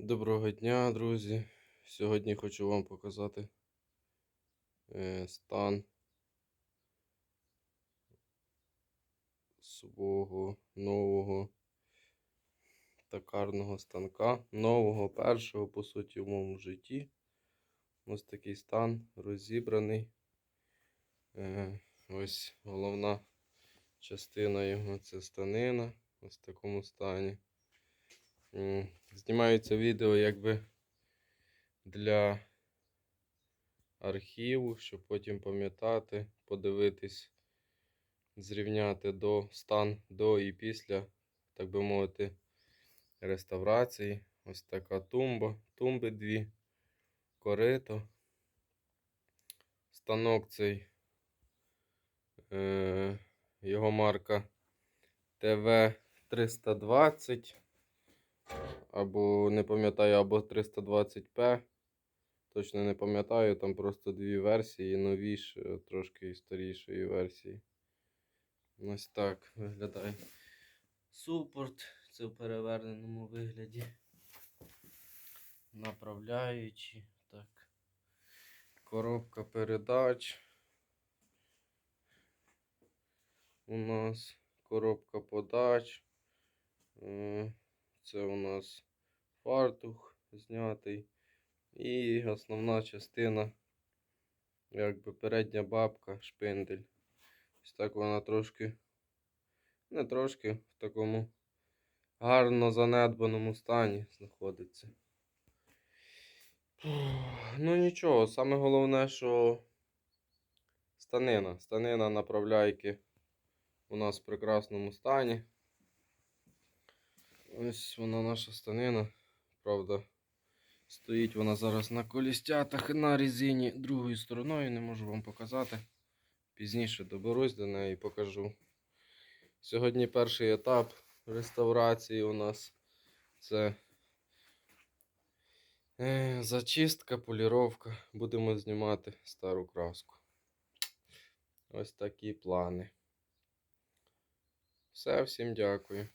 Доброго дня, друзі. Сьогодні хочу вам показати е, стан свого нового токарного станка. Нового першого, по суті, в моєму житті. Ось такий стан розібраний. Е, Ось головна частина його це станина. Ось в такому стані. Знімаю це відео якби для архіву, щоб потім пам'ятати, подивитись, зрівняти до стан до і після, так би мовити, реставрації. Ось така тумба, тумби дві, корито. Станок цей, е, його марка ТВ-320 або не пам'ятаю, або 320p. Точно не пам'ятаю, там просто дві версії, новіші, трошки і старішої версії. Ось так виглядає супорт. Це в переверненому вигляді. Направляючи. Так. Коробка передач. У нас коробка подач. Це у нас фартух знятий. І основна частина, якби передня бабка, шпиндель. Ось так вона трошки, не трошки, в такому гарно занедбаному стані знаходиться. Ну нічого, саме головне, що станина. Станина направляйки у нас в прекрасному стані. Ось вона наша станина. Правда, стоїть вона зараз на колістятах на резині другою стороною, не можу вам показати. Пізніше доберусь до неї і покажу. Сьогодні перший етап реставрації у нас це е, зачистка, поліровка. Будемо знімати стару краску. Ось такі плани. Все, всім дякую.